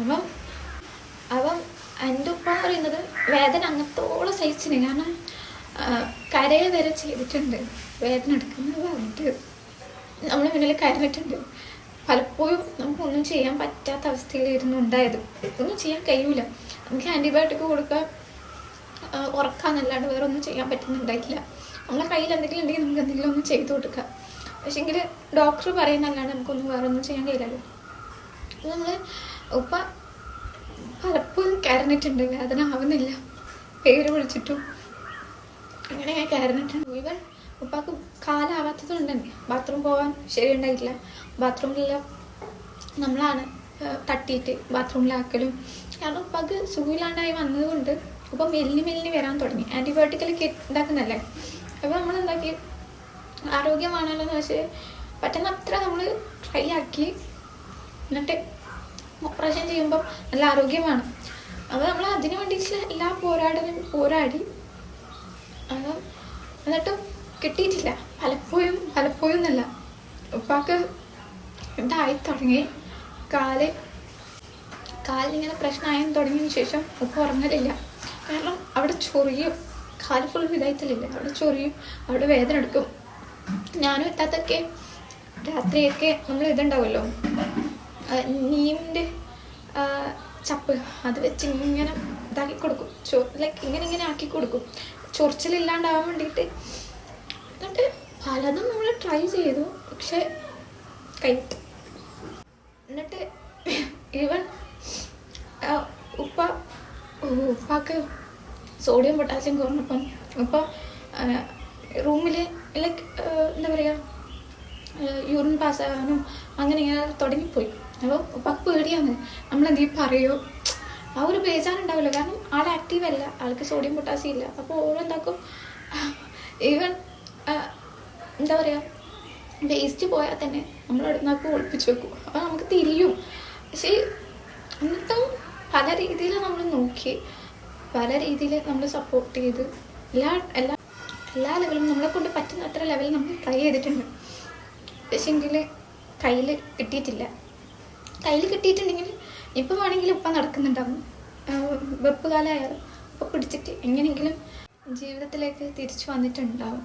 അപ്പം അപ്പം എന്റെ ഉപ്പ എന്ന് പറയുന്നത് വേദന അങ്ങത്തോളം സഹിച്ചിന് കാരണം കരയെ വരെ ചെയ്തിട്ടുണ്ട്. വേദന എടുക്കുന്നത് പറഞ്ഞിട്ട് നമ്മൾ മുന്നിൽ കരഞ്ഞിട്ടുണ്ട്. പലപ്പോഴും നമുക്കൊന്നും ചെയ്യാൻ പറ്റാത്ത അവസ്ഥയിലായിരുന്നു ഉണ്ടായത്. ഒന്നും ചെയ്യാൻ കഴിയൂല. നമുക്ക് ആന്റിബയോട്ടിക് കൊടുക്കുക ഉറക്കാന്നല്ലാണ്ട് വേറെ ഒന്നും ചെയ്യാൻ പറ്റുന്നുണ്ടായിട്ടില്ല. നമ്മളെ കയ്യിൽ എന്തെങ്കിലും ഉണ്ടെങ്കിൽ നമുക്ക് എന്തെങ്കിലും ഒന്ന് ചെയ്തു കൊടുക്കാം പക്ഷേങ്കിൽ ഡോക്ടർ പറയുന്നല്ലാണ്ട് നമുക്കൊന്നും വേറെ ഒന്നും ചെയ്യാൻ കഴിയില്ലല്ലോ. നമ്മൾ ഉപ്പ പലപ്പോഴും കരഞ്ഞിട്ടുണ്ട് വേദന ആവുന്നില്ല പേര് വിളിച്ചിട്ടും. അങ്ങനെ ഞാൻ കയറിയിട്ടുണ്ട് ഇവൻ ഉപ്പാക്ക് കാലാവാത്തത് കൊണ്ട് തന്നെ ബാത്റൂം പോകാൻ ശരിയുണ്ടായിട്ടില്ല ബാത്റൂമിലെല്ലാം നമ്മളാണ് തട്ടിയിട്ട് ബാത്റൂമിലാക്കലും കാരണം ഉപ്പാക്ക് സുഖമില്ലാണ്ടായി വന്നതുകൊണ്ട് ഉപ്പ മെല്ലി മെല്ലി വരാൻ തുടങ്ങി. ആന്റിബയോട്ടിക്കലൊക്കെ ഉണ്ടാക്കുന്നല്ലേ? അപ്പോൾ നമ്മൾ എന്താക്കി? ആരോഗ്യമാണല്ലോ എന്ന് വെച്ച് പറ്റുന്ന അത്ര നമ്മൾ ട്രൈ ആക്കി എന്നിട്ട് ഓപ്പറേഷൻ ചെയ്യുമ്പോൾ നല്ല ആരോഗ്യമാണ്. അപ്പോൾ നമ്മൾ അതിനു വേണ്ടിയിട്ടുള്ള എല്ലാ പോരാടലും പോരാടി അപ്പം എന്നിട്ടും കിട്ടിയിട്ടില്ല. പലപ്പോഴും പലപ്പോഴും എന്നല്ല. ഉപ്പാക്ക് ഇതായി തുടങ്ങി. കാൽ കാലിങ്ങനെ പ്രശ്നമായി തുടങ്ങിയതിന് ശേഷം ഉപ്പ ഉറങ്ങലില്ല. കാരണം അവിടെ ചൊറിയും. കാൽ ഫുൾ ഇതായിട്ടില്ല അവിടെ ചൊറിയും അവിടെ വേദന എടുക്കും. ഞാനും എത്താത്തൊക്കെ രാത്രിയൊക്കെ നമ്മൾ ഇതുണ്ടാവുമല്ലോ. നീമിന്റെ ചപ്പ് അത് വെച്ച് ഇങ്ങനെ ഇതാക്കി കൊടുക്കും. ചോ ലൈക്ക് ഇങ്ങനെ ഇങ്ങനെ ആക്കി കൊടുക്കും. ചൊറിച്ചിലില്ലാണ്ടാവാൻ വേണ്ടിയിട്ട്. എന്നിട്ട് പലതും നമ്മൾ ട്രൈ ചെയ്തു. പക്ഷെ കഴിഞ്ഞു എന്നിട്ട് ഈവൻ ഉപ്പ ഉപ്പാക്ക് സോഡിയം പൊട്ടാസ്യം കുറഞ്ഞപ്പം ഉപ്പ റൂമിൽ ലൈക്ക് എന്താ പറയുക യൂറിൻ പാസ്സാകാനും അങ്ങനെ ഇങ്ങനെ തുടങ്ങിപ്പോയി. അപ്പോൾ ഉപ്പാക്ക് പേടിയാണ്. നമ്മളെന്തെങ്കിലും പറയോ? ആ ഒരു ബേജാറുണ്ടാവില്ല. കാരണം ആൾ ആക്റ്റീവ് അല്ല. ആൾക്ക് സോഡിയം പൊട്ടാസ്യം ഇല്ല. അപ്പോൾ ഓരോന്താക്കും ഈവൻ എന്താ പറയുക വേസ്റ്റ് പോയാൽ തന്നെ നമ്മൾ അടുത്ത് ഒളിപ്പിച്ച് വെക്കും. അപ്പോൾ നമുക്ക് തിരിയും. പക്ഷേ എന്നിട്ടും പല രീതിയിൽ നമ്മൾ നോക്കി. പല രീതിയിൽ നമ്മൾ സപ്പോർട്ട് ചെയ്ത് എല്ലാ എല്ലാ എല്ലാ ലെവലും നമ്മളെ കൊണ്ട് പറ്റുന്ന അത്ര ലെവലിൽ നമ്മൾ ട്രൈ ചെയ്തിട്ടുണ്ട്. പക്ഷേങ്കിൽ കയ്യിൽ കിട്ടിയിട്ടില്ല. കയ്യിൽ കിട്ടിയിട്ടുണ്ടെങ്കിൽ ഇപ്പം വേണമെങ്കിൽ ഇപ്പം നടക്കുന്നുണ്ടാവും. വെപ്പ് കാലമായാലും ഇപ്പം പിടിച്ചിട്ട് എങ്ങനെയെങ്കിലും ജീവിതത്തിലേക്ക് തിരിച്ചു വന്നിട്ടുണ്ടാവും.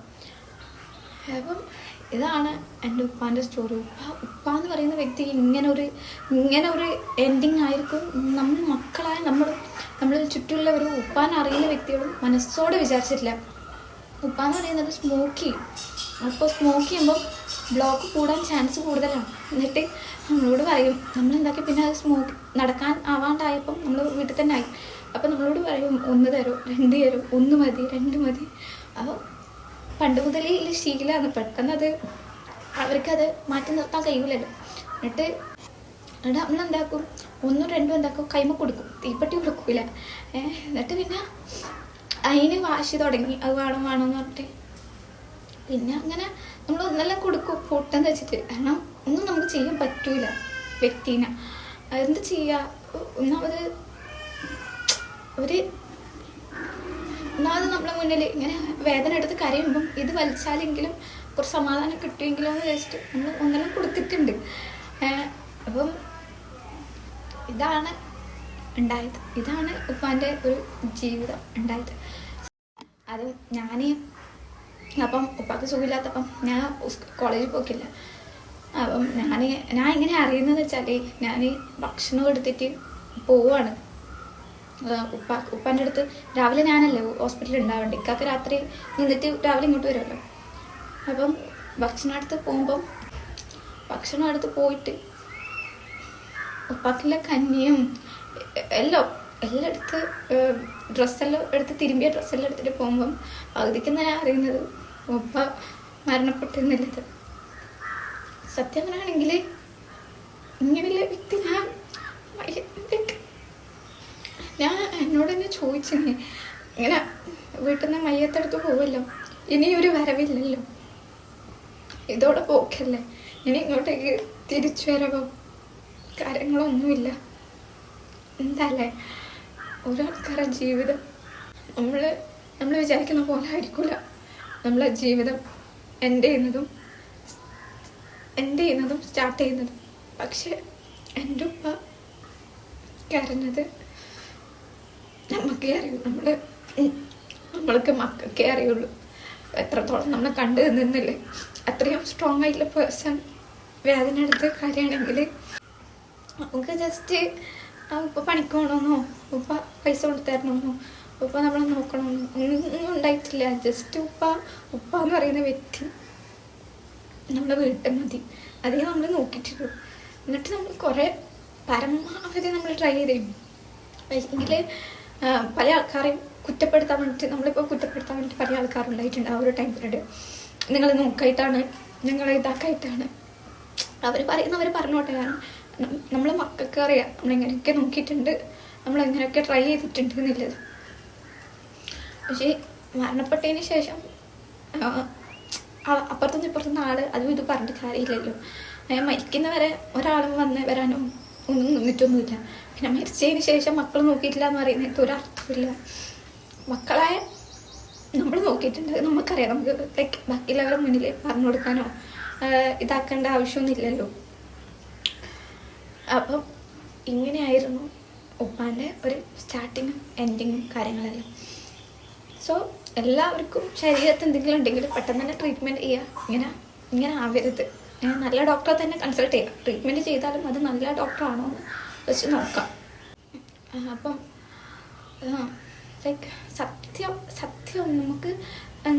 അപ്പം ഇതാണ് എന്റെ ഉപ്പാന്റെ സ്റ്റോറി ഉപ്പ ഉപ്പ എന്ന് പറയുന്ന വ്യക്തി ഇങ്ങനെ ഒരു ഇങ്ങനെ ഒരു എൻഡിങ് ആയിരിക്കും. നമ്മൾ മക്കളായ നമ്മൾ നമ്മളിൽ ചുറ്റുമുള്ള ഒരു ഉപ്പാൻ അറിയുന്ന വ്യക്തികളും മനസ്സോടെ വിചാരിച്ചിട്ടില്ല. ഉപ്പ എന്ന് പറയുന്നത് സ്മോക്ക് ചെയ്യും അപ്പോൾ സ്മോക്ക് ചെയ്യുമ്പോൾ ബ്ലോക്ക് കൂടാൻ ചാൻസ് കൂടുതലാണ്. എന്നിട്ട് നമ്മളോട് പറയും നമ്മൾ എന്താക്കി പിന്നെ അത് സ്മോക്ക് നടക്കാൻ ആവാണ്ടായപ്പം നമ്മൾ വീട്ടിൽ തന്നെ ആയി. അപ്പം നമ്മളോട് പറയും ഒന്ന് തരോ രണ്ട് തരോ ഒന്ന് മതി രണ്ട് മതി. അപ്പോൾ പണ്ട് മുതലേ ഇല്ല ശീലമാണ് പെട്ടെന്ന് അത് അവർക്കത് മാറ്റി നിർത്താൻ കഴിയില്ലല്ലോ എന്നിട്ട് എന്നിട്ട് നമ്മൾ എന്താക്കും ഒന്നും രണ്ടും എന്താക്കും? കൈമ കൊടുക്കും. തീപ്പെട്ടി കൊടുക്കൂല. എന്നിട്ട് പിന്നെ അതിന് വാശി തുടങ്ങി. അത് വേണം വേണം എന്ന് പറഞ്ഞിട്ട്. പിന്നെ അങ്ങനെ നമ്മൾ ഒന്നെല്ലാം കൊടുക്കും. പൊട്ടെന്ന് വെച്ചിട്ട്. കാരണം ഒന്നും നമുക്ക് ചെയ്യാൻ പറ്റൂല വ്യക്തിനെ. എന്ത് ചെയ്യുക ഒന്നാമത് ഒരു ഒന്നാമത് നമ്മളെ മുന്നിൽ ഇങ്ങനെ വേദന എടുത്ത് കരയുമ്പം ഇത് വലിച്ചാലെങ്കിലും കുറച്ച് സമാധാനം കിട്ടുമെങ്കിലും എന്ന് വെച്ചിട്ട് നമ്മൾ ഒന്നെല്ലാം കൊടുത്തിട്ടുണ്ട്. അപ്പം ഇതാണ് ഉണ്ടായത്. ഇതാണ് ഉപ്പാന്റെ ഒരു ജീവിതം ഉണ്ടായത്. അത് ഞാൻ അപ്പം ഉപ്പാക്ക് സുഖമില്ലാത്തപ്പം ഞാൻ കോളേജിൽ പോക്കില്ല. അപ്പം ഞാൻ ഞാൻ ഇങ്ങനെ അറിയുന്നതെന്ന് വെച്ചാൽ ഞാൻ ഭക്ഷണം എടുത്തിട്ട് പോവാണ്. ഉപ്പ ഉപ്പാന്റെ അടുത്ത്. രാവിലെ ഞാനല്ലേ ഹോസ്പിറ്റലിൽ ഉണ്ടാവേണ്ട? ഇക്കാക്ക് രാത്രി നിന്നിട്ട് രാവിലെ ഇങ്ങോട്ട് വരുമല്ലോ. അപ്പം ഭക്ഷണം എടുത്ത് പോകുമ്പം ഭക്ഷണം എടുത്ത് പോയിട്ട് ഉപ്പാക്കുള്ള കഞ്ഞിയും എ- എല്ലാം എല്ലാം എടുത്ത് ഡ്രസ്സെല്ലാം എടുത്ത് തിരുമ്പിയ ഡ്രസ്സെല്ലാം എടുത്തിട്ട് പോകുമ്പം പകുതിക്ക് ഞാൻ അറിയുന്നത് ഉപ്പ മരണപ്പെട്ടെന്നുള്ളത് സത്യം പറയുകയാണെങ്കിൽ ഇങ്ങനെയുള്ള വ്യക്തി ഞാൻ ഞാൻ എന്നോട് തന്നെ ചോദിച്ചിനി ഇങ്ങനെ വീട്ടിൽ നിന്ന് മയ്യത്തെടുത്ത് പോവല്ലോ? ഇനി ഒരു വരവില്ലല്ലോ? ഇതോടെ പോക്കല്ലേ ഇനി ഇങ്ങോട്ടേക്ക് തിരിച്ചു വരവോ? കാര്യങ്ങളൊന്നുമില്ല. എന്താല്ലേ? ഒരാൾക്കാരുടെ ജീവിതം നമ്മൾ നമ്മൾ വിചാരിക്കുന്ന പോലെ ആയിരിക്കില്ല നമ്മളെ ജീവിതം എന്റെ ചെയ്യുന്നതും എൻഡ് ചെയ്യുന്നതും സ്റ്റാർട്ട് ചെയ്യുന്നതും. പക്ഷെ എന്റെ ഉപ്പ കരഞ്ഞത് നമുക്കേ അറിയൂ. നമ്മൾ നമ്മൾക്ക് മക്കൾക്കേ അറിയുള്ളൂ. എത്രത്തോളം നമ്മളെ കണ്ടു നിന്നില്ലേ? അത്രയും സ്ട്രോങ് ആയിട്ടുള്ള പേഴ്സൺ വേദന എടുത്ത കാര്യമാണെങ്കിൽ നമുക്ക് ജസ്റ്റ് ഉപ്പ പണിക്ക് പോകണമെന്നോ ഉപ്പ പൈസ കൊടുത്തരണമെന്നോ ഉപ്പ നമ്മളെ നോക്കണമെന്നോ ഒന്നും ഉണ്ടായിട്ടില്ല. ജസ്റ്റ് ഉപ്പ ഉപ്പ എന്ന് പറയുന്ന വ്യക്തി നമ്മളെ വീട്ടിൽ മതി. അതേ നമ്മൾ നോക്കിയിട്ടുള്ളൂ. എന്നിട്ട് നമ്മൾ കുറേ പരമാവധി നമ്മൾ ട്രൈ ചെയ്തു അല്ലെങ്കിൽ പല ആൾക്കാരെയും കുറ്റപ്പെടുത്താൻ വേണ്ടിയിട്ട് നമ്മളിപ്പോൾ കുറ്റപ്പെടുത്താൻ വേണ്ടിയിട്ട് പല ആൾക്കാരുണ്ടായിട്ടുണ്ട് ആ ഒരു ടൈം പീരീഡ് നിങ്ങൾ നോക്കായിട്ടാണ് നിങ്ങൾ ഇതാക്കായിട്ടാണ്. അവർ പറയുന്നവർ പറഞ്ഞോട്ടെ. കാരണം നമ്മൾ മക്കൾക്ക് അറിയാം. നമ്മളെങ്ങനെയൊക്കെ നോക്കിയിട്ടുണ്ട്. നമ്മളെങ്ങനെയൊക്കെ ട്രൈ ചെയ്തിട്ടുണ്ട് എന്നുള്ളത്. പക്ഷേ മരണപ്പെട്ടതിന് ശേഷം അപ്പുറത്തുനിന്ന് ഇപ്പുറത്തുനിന്ന് ആൾ അതും ഇത് പറഞ്ഞിട്ട് കാര്യമില്ലല്ലോ. അങ്ങനെ മരിക്കുന്നവരെ ഒരാളും വന്ന് വരാനും ഒന്നും നിന്നിട്ടൊന്നുമില്ല. പിന്നെ മരിച്ചതിന് ശേഷം മക്കൾ നോക്കിയിട്ടില്ല എന്ന് പറയുന്നത് ഒരു അർത്ഥമില്ല. മക്കളെ നമ്മൾ നോക്കിയിട്ടുണ്ട്. നമുക്കറിയാം. നമുക്ക് ലൈക്ക് ബാക്കിയുള്ളവരുടെ മുന്നിൽ പറഞ്ഞു കൊടുക്കാനോ ഇതാക്കേണ്ട ആവശ്യമൊന്നുമില്ലല്ലോ അപ്പം ഇങ്ങനെയായിരുന്നു ഉപ്പാന്റെ ഒരു സ്റ്റാർട്ടിങ്ങും എൻഡിങ്ങും കാര്യങ്ങളെല്ലാം. സോ എല്ലാവർക്കും ശരീരത്ത് എന്തെങ്കിലും ഉണ്ടെങ്കിൽ പെട്ടെന്ന് തന്നെ ട്രീറ്റ്മെന്റ് ചെയ്യുക. ഇങ്ങനെ ഇങ്ങനെ ആവരുത്. നല്ല ഡോക്ടറെ തന്നെ കൺസൾട്ട് ചെയ്യുക. ട്രീറ്റ്മെന്റ് ചെയ്താലും അത് നല്ല ഡോക്ടറാണോ എന്ന് വെച്ച് നോക്കാം. അപ്പം ലൈക്ക് സത്യം സത്യം നമുക്ക്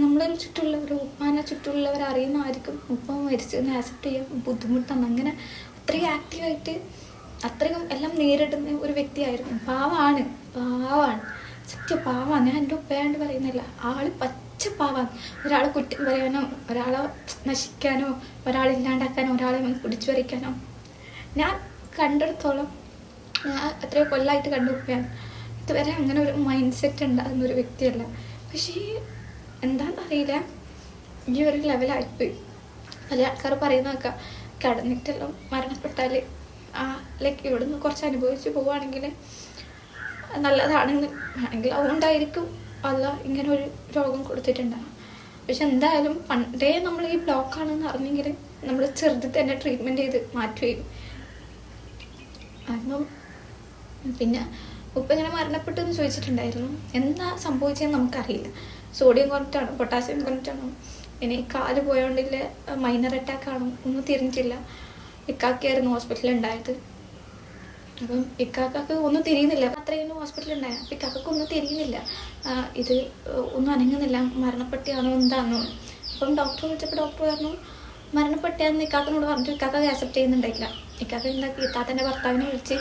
നമ്മളെ ചുറ്റുള്ളവർ ഉപ്പാനെ ചുറ്റുള്ളവർ അറിയുന്ന ആർക്കും ഉപ്പ മരിച്ചെന്ന് ആക്സെപ്റ്റ് ചെയ്യാൻ ബുദ്ധിമുട്ടാണ്. അങ്ങനെ അത്രയും ആക്റ്റീവായിട്ട് അത്രയും എല്ലാം നേരിടുന്ന ഒരു വ്യക്തിയായിരുന്നു. പാവമാണ് പാവാണ്. സത്യ പാവാണ് ഞാൻ എന്റെ ഉപ്പയാണ്ട് പറയുന്നില്ല. ആൾ പച്ച പാവാണ് ഒരാളെ കുറ്റം പറയാനോ ഒരാളെ നശിക്കാനോ ഒരാളെ ഇല്ലാണ്ടാക്കാനോ ഒരാളെ പിടിച്ചു വരയ്ക്കാനോ ഞാൻ കണ്ടിടത്തോളം ഞാൻ അത്രയോ കൊല്ലമായിട്ട് കണ്ടു ഉപ്പയാണ്. ഇതുവരെ അങ്ങനെ ഒരു മൈൻഡ് സെറ്റ് ഉണ്ടാകുന്ന ഒരു വ്യക്തിയല്ല. പക്ഷേ എന്താണെന്നറിയില്ല ഈ ഒരു ലെവലായിപ്പോയി പല ആൾക്കാർ പറയുന്ന പറയുന്നതൊക്കെ കടന്നിട്ടെല്ലാം മരണപ്പെട്ടാൽ ആ ലൈക്ക് ഇവിടുന്ന് കുറച്ച് അനുഭവിച്ച് പോവുകയാണെങ്കിൽ നല്ലതാണെന്ന് ആണെങ്കിൽ അതുകൊണ്ടായിരിക്കും അല്ല ഇങ്ങനെ ഒരു രോഗം കൊടുത്തിട്ടുണ്ടാകും പക്ഷെ എന്തായാലും പണ്ടേ നമ്മൾ ഈ ബ്ലോക്ക് ആണെന്ന് അറിഞ്ഞെങ്കിൽ നമ്മൾ ചെറുതിൽ തന്നെ ട്രീറ്റ്മെന്റ് ചെയ്ത് മാറ്റുകയും. അപ്പം പിന്നെ ഉപ്പ ഇങ്ങനെ മരണപ്പെട്ടു എന്ന് ചോദിച്ചിട്ടുണ്ടായിരുന്നു. എന്താ സംഭവിച്ചതെന്ന് നമുക്കറിയില്ല. സോഡിയം കുറഞ്ഞിട്ടാണോ പൊട്ടാസ്യം കുറഞ്ഞിട്ടാണോ ഇനി കാൽ പോയോണ്ടില്ല മൈനർ അറ്റാക്ക് ആണോ? ഒന്നും തിരിഞ്ഞിട്ടില്ല. ഇക്കാക്കിയായിരുന്നു ഹോസ്പിറ്റലിൽ ഉണ്ടായത്. അപ്പം ഇക്കാക്കക്ക് ഒന്നും തിരിയുന്നില്ല. അത്രയും ഹോസ്പിറ്റലിൽ ഉണ്ടായ അപ്പം ഇക്കാക്കക്ക് ഒന്നും തിരിയുന്നില്ല. ഇത് ഒന്നും അനങ്ങുന്നില്ല. മരണപ്പെട്ടിയാണോ എന്താണോ അപ്പം ഡോക്ടർ വിളിച്ചപ്പോൾ ഡോക്ടർ പറഞ്ഞു മരണപ്പെട്ടിയാന്ന് ഇക്കാക്കനോട് പറഞ്ഞിട്ട് ഇക്കാക്ക ആക്സെപ്റ്റ് ചെയ്യുന്നുണ്ടായില്ല ഇക്കാക്ക എന്താക്കി ഇത്താത്തന്റെ ഭർത്താവിനെ വിളിച്ച്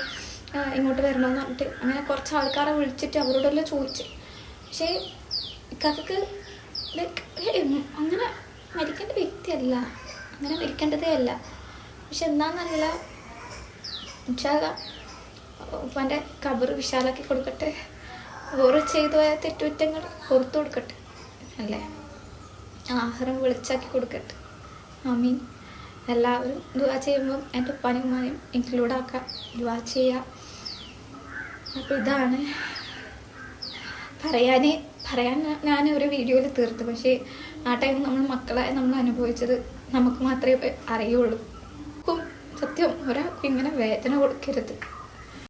ഇങ്ങോട്ട് വരണമെന്ന് പറഞ്ഞിട്ട് അങ്ങനെ കുറച്ച് ആൾക്കാരെ വിളിച്ചിട്ട് അവരോടെല്ലാം ചോദിച്ചു. പക്ഷേ ഇക്കാക്കക്ക് അങ്ങനെ മരിക്കേണ്ട വ്യക്തിയല്ല. അങ്ങനെ മരിക്കേണ്ടതേ അല്ല. പക്ഷെ എന്താണെന്നറിയില്ല വിശാല ഉപ്പാന്റെ കബർ വിശാലാക്കി കൊടുക്കട്ടെ. ഓരോ ചെയ്തു പോയ തെറ്റുകുറ്റങ്ങൾ പുറത്തു കൊടുക്കട്ടെ അല്ലേ? ആഹാരം വെളിച്ചാക്കി കൊടുക്കട്ടെ. ആമീൻ. എല്ലാവരും ദുവാ ചെയ്യുമ്പം എന്റെ ഉപ്പാനും ഇൻക്ലൂഡ് ആക്കുക ദുവാ ചെയ്യുക അപ്പോൾ ഇതാണ് പറയാൻ പറയാൻ ഞാൻ ഒരു വീഡിയോയിൽ തീർത്തു. പക്ഷേ ആ ടൈം നമ്മൾ മക്കളെ നമ്മൾ അനുഭവിച്ചത് നമുക്ക് മാത്രമേ അറിയുള്ളൂ. സത്യം ഒരാൾക്ക് ഇങ്ങനെ വേദന കൊടുക്കരുത്.